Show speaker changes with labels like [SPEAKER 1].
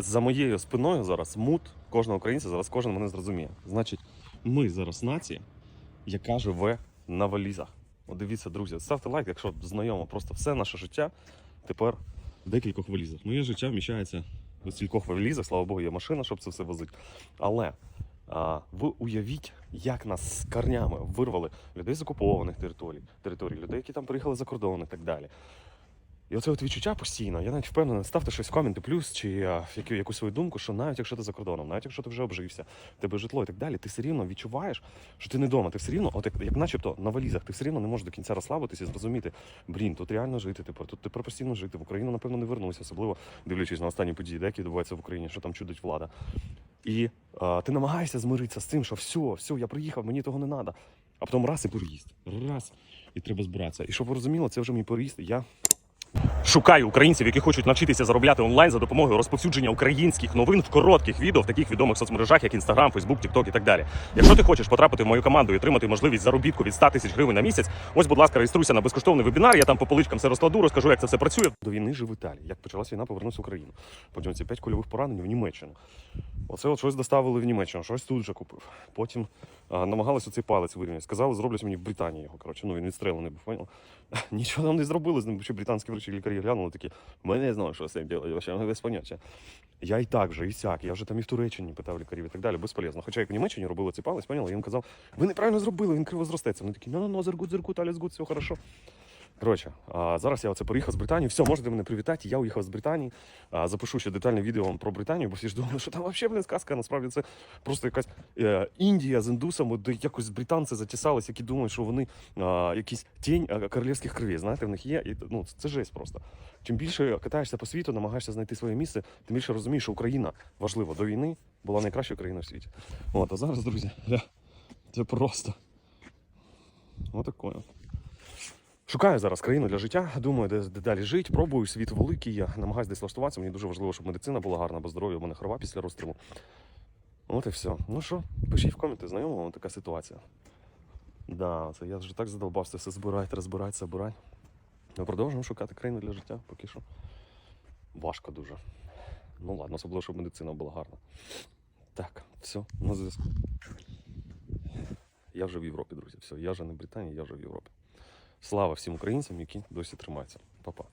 [SPEAKER 1] за моєю спиною зараз мут кожного українця, зараз кожен мене зрозуміє. Значить, ми зараз нація, яка живе на валізах. От дивіться, друзі, ставте лайк, якщо знайомо. Просто все наше життя тепер в декількох валізах. Моє життя вміщається в стількох валізах, слава Богу, є машина, щоб це все возити. Але а, ви уявіть, як нас з корнями вирвали людей з окупованих територій, територій, людей, які там приїхали за кордон і так далі. І оце от відчуття постійно. Я навіть впевнений, ставте щось в коменти плюс чи а, яку, якусь свою думку, що навіть якщо ти за кордоном, навіть якщо ти вже обжився, в тебе житло і так далі, ти все рівно відчуваєш, що ти не вдома. Ти все рівно, от як, як начебто на валізах, ти все рівно не можеш до кінця розслабитися і зрозуміти, блін, тут реально жити тепер, тут тепер постійно жити. В Україну, напевно, не вернуся, особливо дивлячись на останні події, які відбуваються в Україні, що там чудить влада. І а, ти намагаєшся змиритися з тим, що все, все, я приїхав, мені того не треба. А потім раз і переїзд. Раз, і треба збиратися. І щоб ви розуміли, це вже мій переїзд. Я Шукаю українців, які хочуть навчитися заробляти онлайн за допомогою розповсюдження українських новин в коротких відео в таких відомих соцмережах, як Instagram, Facebook, TikTok і так далі. Якщо ти хочеш потрапити в мою команду і отримати можливість заробітку від 100 тисяч гривень на місяць, ось, будь ласка, реєструйся на безкоштовний вебінар. Я там по поличкам все розкладу, розкажу, як це все працює. До війни жив в Італії. Як почалась війна, повернувся в Україну. Потім ці п'ять кульових поранень в Німеччину. Оце от щось доставили в Німеччину, щось тут вже купив. Потім а, намагалися цей палець вирівняти. Сказали, зроблять мені в Британії його. Коротше, ну він відстрелений був, понял? Нічого нам не зробили з ним, що британські врачі лікарі глянули такі. Ми не знаємо, що з цим робити, вообще без поняття. Я і так же, і сяк. Я вже там і в Туреччині питав лікарів і так далі, безполезно. Хоча як в Німеччині робили цей палець, поняли, я їм казав, ви неправильно зробили, він криво зростеться. Вони такі, ну, ну, ну, зергут, зергут, аліс гуд, все хорошо. Коротше, зараз я оце приїхав з Британії. Все, можете мене привітати. Я уїхав з Британії. Запишу ще детальне відео вам про Британію, бо всі ж думали, що там взагалі блін, сказка. Насправді це просто якась е, Індія з індусами, де якось британці затісались, які думають, що вони якісь тінь королівських кровей. Знаєте, в них є. І, ну, це жесть просто. Чим більше катаєшся по світу, намагаєшся знайти своє місце, тим більше розумієш, що Україна важливо до війни була найкращою країною в світі. От, а зараз, друзі, це просто. Отакое. Шукаю зараз країну для життя. Думаю, де, де далі жити. Пробую світ великий. Я намагаюся десь влаштуватися. Мені дуже важливо, щоб медицина була гарна, бо здоров'я у мене хрова після розстрілу. От і все. Ну що, пишіть в коменти, знайома вам така ситуація. Да, це я вже так задовбався все збирати, розбирати, забирати. Ми продовжуємо шукати країну для життя, поки що. Важко дуже. Ну ладно, особливо, щоб медицина була гарна. Так, все, на зв'язку. Я вже в Європі, друзі. Все, я вже не в Британії, я вже в Європі. Слава всім українцям, які досі тримаються. Па-па.